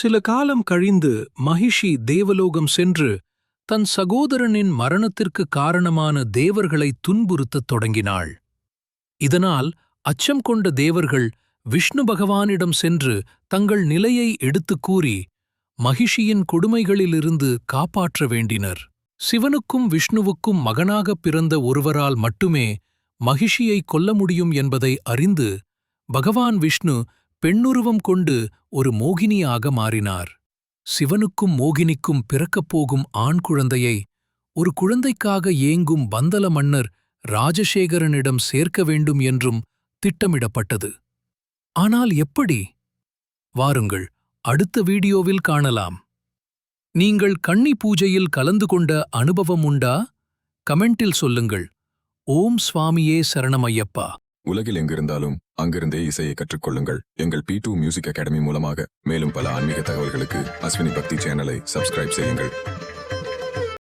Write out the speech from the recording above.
சில காலம் கழிந்து மகிஷி தேவலோகம் சென்று தன் சகோதரனின் மரணத்திற்கு காரணமான தேவர்களை துன்புறுத்தத் தொடங்கினாள். இதனால் அச்சம் கொண்ட தேவர்கள் விஷ்ணு பகவானிடம் சென்று தங்கள் நிலையை எடுத்துக் கூறி மகிஷியின் கொடுமைகளிலிருந்து காப்பாற்ற வேண்டினர். சிவனுக்கும் விஷ்ணுவுக்கும் மகனாகப் பிறந்த ஒருவரால் மட்டுமே மகிஷியை கொல்ல முடியும் என்பதை அறிந்து பகவான் விஷ்ணு பெண்ணுருவம் கொண்டு ஒரு மோகினியாக மாறினார். சிவனுக்கும் மோகினிக்கும் பிறக்கப் போகும் ஆண் குழந்தையை ஒரு குழந்தைக்காக ஏங்கும் பந்தல மன்னர் ராஜசேகரனிடம் சேர்க்க வேண்டும் என்றும் திட்டமிடப்பட்டது. ஆனால் எப்படி? வாருங்கள் அடுத்த வீடியோவில் காணலாம். நீங்கள் கன்னி பூஜையில் கலந்து கொண்ட அனுபவம் உண்டா? கமெண்டில் சொல்லுங்கள். ஓம் சுவாமியே சரணமையப்பா. உலகில் எங்கிருந்தாலும் அங்கிருந்தே இசையை கற்றுக்கொள்ளுங்கள். எங்கள் பி டூ மியூசிக் அகாடமி மூலமாக மேலும் பல ஆன்மீக தகவல்களுக்கு அஸ்வினி பக்தி சேனலை சப்ஸ்கிரைப் செய்யுங்கள்.